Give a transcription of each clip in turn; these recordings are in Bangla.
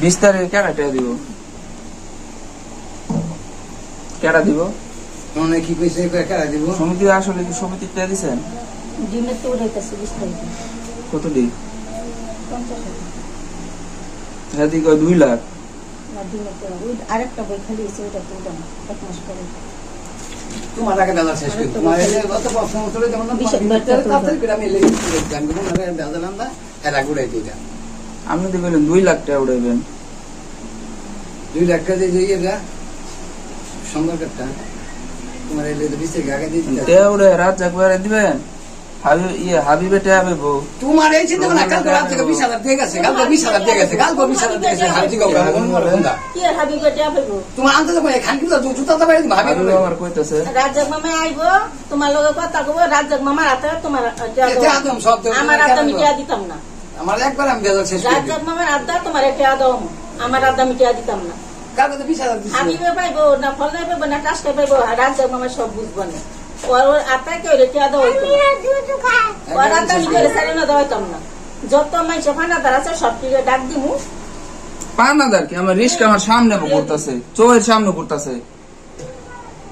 বিশ তারিখে কেডা টেয়া দিব? কেডা দিব? মনে কি কইছে কেরা দিব? সমিতি আসলে কি সমিতি টেয়া দিছেন? ডিমের তো উঠাইতেছে বিশ তারিখে কত দি পঞ্চাশ হাজার। হ্যাঁ দি কয় দুই লাখ? আরেকটা বই খালি আছে ওটা তো উঠানো এক মাস পরে। তোমার আগে বেলা শেষ করি তোমার এই যে গত প্রশ্ন উত্তরে যেমন না বিশ- তাড়াতাড়ি আমি লেগে আমি বেলা না এরা গুড়াই দিই আপনি তো বললেন দুই লাখ টাকা উঠাইবেন দুই লাখ টাকা দিয়ে যে ইয়েটা সম্পর্কটা তোমার বিশ আগে দিয়ে দিতে টেয়া উঠে রাত জাগবার দিবেন হাবি ইয়ে হাবিবে টেয়া পাইব তোমার এই চিন্তা না কালকে রাত থেকে বিশ হাজার দিয়ে গেছে কালকে বিশ হাজার দিয়ে গেছে কালকে বিশ হাজার দিয়ে গেছে হাজি কাউ কি আর হাবি তোমার আনতে যাব খানকি জুতা তো ভাবি আমার কইতেছে রাজ্জাক মামা আইব তোমার লগে কথা কব রাজ্জাক হাতে তোমার আমার আমি দিতাম না আমার একবার আমি বেলা শেষ করে দিই। রাজ্জাক আড্ডা তোমার দাও আমার আড্ডা আমি টিয়া দিতাম না। বিশ হাজার পাইবো না। ফলে পাইবো না কাজটা পাইবো রাজ্জাক মামা সব বুঝব না। ওর টিয়া দাও না। ওর আত্মা আমি করে সারি না দেওয়াইতাম না। যত মাইস ফানা দ্বার আছে সব টিকে ডাক দিমু? কি? আমার রিস্ক আমার সামনে পড়তেছে চোখের সামনে পড়তেছে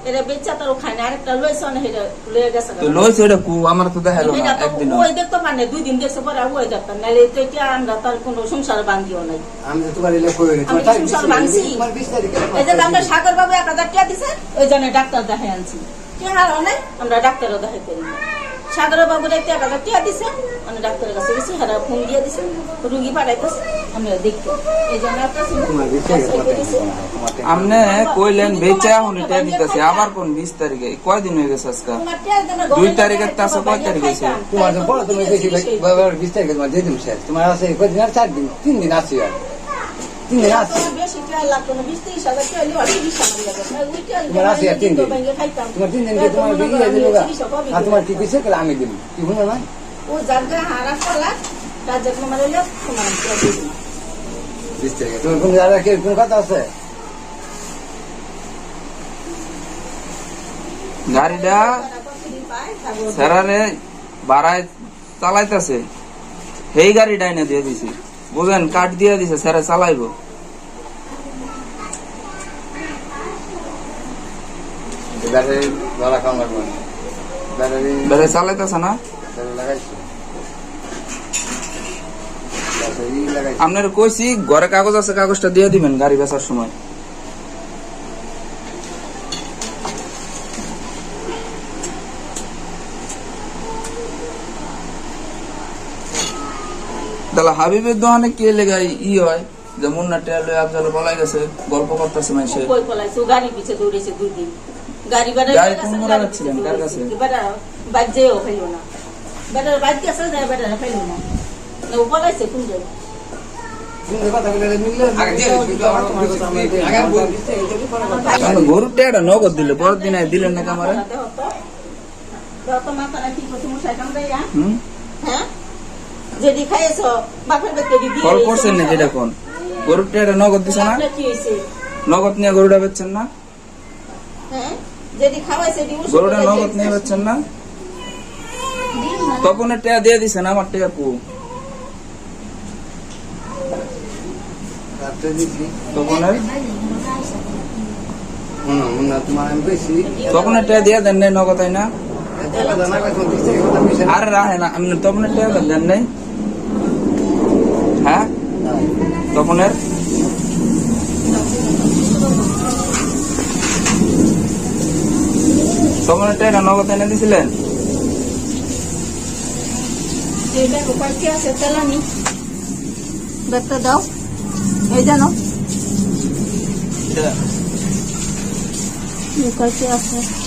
এরা বেচা তার খায় না আরেকটা লইছে অনেক হেটা লয়ে গেছে তো লইছে এটা কু আমার তো দেখাল না একদিন ওই দেখতে পারে দুই দিন দেখছে পরে আর ওই দেখতাম নাহলে তো এটা আমরা তার কোনো সংসার বান্ধিও নাই। আমি তো কই আমি সংসার এই যে আমরা সাগর বাবু এক হাজার টাকা দিছে ওই জন্য ডাক্তার দেখাই আনছি। অনেক আমরা ডাক্তারও দেখাই করি না। সাগর বাবু দেখতে এক হাজার টাকা দিছে মানে ডাক্তারের কাছে গেছি হারা ফোন দিয়ে দিছে রুগী পাঠাইতেছে আমরা দেখতে এই জন্য একটা। আমনে কইলেন বেচা এখন এটা দিতেছে আবার কোন বিশ তারিখে কয়দিন হয়ে গেছে আজকে টিয়া দুই তারিখের টাকা কয় তারিখ হয়েছে? তোমার বড় তুমি বেশি তারিখে তোমার দিয়ে দিন তোমার আছে কদিন আর চার দিন তিন দিন আছি আর তিন দিন আছি তোমার কি দিবো? কইছে আমি দিন কি শুনো না ও জায়গা হারা তার তোমার দিবো। কোন কথা আছে গাড়িটা স্যারারে বাড়ায় চালাইতেছে সেই গাড়ি ডাইনে দিয়ে দিছি বুঝেন কাঠ দিয়ে দিছে স্যারে চালাইবো। ব্যাটারি চালাইতেছে না? আপনার কইছি ঘরে কাগজ আছে কাগজটা দিয়ে দিবেন গাড়ি বেচার সময়। তাহলে হাবিবের দোকানে কে লেগে ই হয় যে মুন্না টেয়ার লয়ে আফজালে বলাই গেছে গল্প করতেছে মানুষে কই পলাইছে, ও গাড়ির পিছে দৌড়েছে দুই দিন। গাড়ি বেড়া গাড়ি কোন যাচ্ছিলেন? কার কাছে? বাইক যেয়েও ফেলল না। বাইক গেছে, যায় বেড়ারা ফেলল না। না, ও পলাইছে কোন জায়গায়? টেয়ারটা নগদ দিলে পরের দিনে দিলেন না কামারে হ্যাঁ? যেদি খাইয়েছো, বাপের দিয়ে কল করছেন না যেটা কোন? গরুর টেয়ারটা নগদ দিছে না? নগদ নিয়ে গরুটা বেচছেন না? হ্যাঁ? যেদি খাওয়াইছে, দি গরুটা নগদ নিয়ে বেচছেন না? দিন না। তপনের টেয়া দিয়ে দিছেন আমার টেয়া কু? দিয়ে দেন নাই নগদ না। আরে রাহে না আপনি তপনের টেয়া দেন নাই। হ্যাঁ? তপনের তপনের টেয়াটা নগদ এনে দিছিলেন? তেলানি? ব্যাগটা দাও। এই জানো আছে?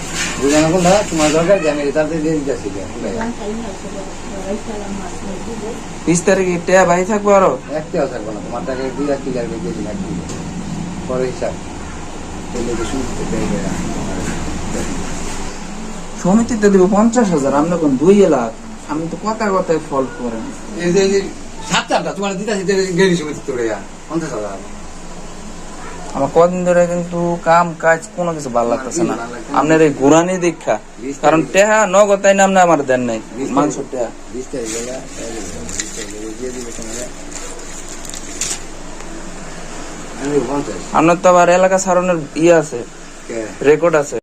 বুঝানো কোনটা তোমার দরকার যে আমি তাতে দিয়ে দিতেছি বিশ তারিখে টেয়া ভাই থাকব আরও? একটাও থাকব না তোমার টাকা দুই এক পরে হিসাব। সমিতিতে দিব পঞ্চাশ হাজার আপনি কোন দুই লাখ? আমি তো কথা কথায় ফল্ট করেন এই যে এই যে সাতটা তোমার দিতেছি গেলি সময় তোরে পঞ্চাশ হাজার। আমার কদিন ধরে কিন্তু কাম কাজ কোনো কিছু ভালো লাগতেছে না। আপনার এই ঘুরানি দীক্ষা কারণ টেহা নগদ তাই না আপনি আমার দেন নাই। মাংস টেহা। আপনার তো আবার এলাকা সারণের ইয়ে আছে রেকর্ড আছে।